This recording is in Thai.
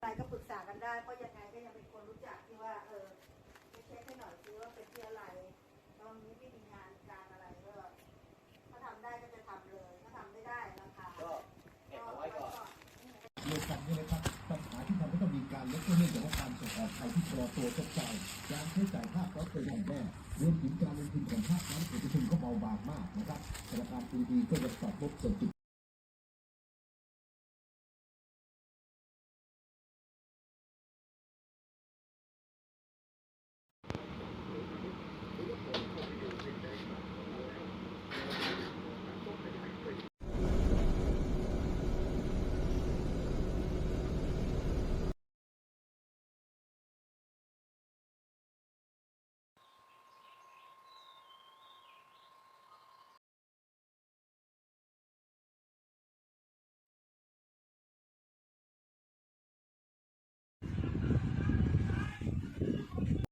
อะไรก็ปรึกษากันได้เพราะยังไงก็ยังเป็นคนรู้จักที่ว่าเออไปเช็คให้หน่อยซิว่าเป็นที่อะไรตอนนี้ไม่มีงานการอะไรก็ถ้าทำได้ก็จะทำเลยถ้าทำไม่ได้ราคาก็เก็บเอาไว้ก่อนเรื่องกันนี่นะครับปัญหาที่ทำให้ต้องมีการลดก็เนื่องจากว่าการส่งออกไทยที่ชะลอตัวตกใจการใช้จ่ายภาครัฐเป็นของแม่รวมถึงการลงทุนของภาครัฐเอกชนก็เบาบางมากนะครับธนาคารปีดีก็จะปรับลส่วนจุด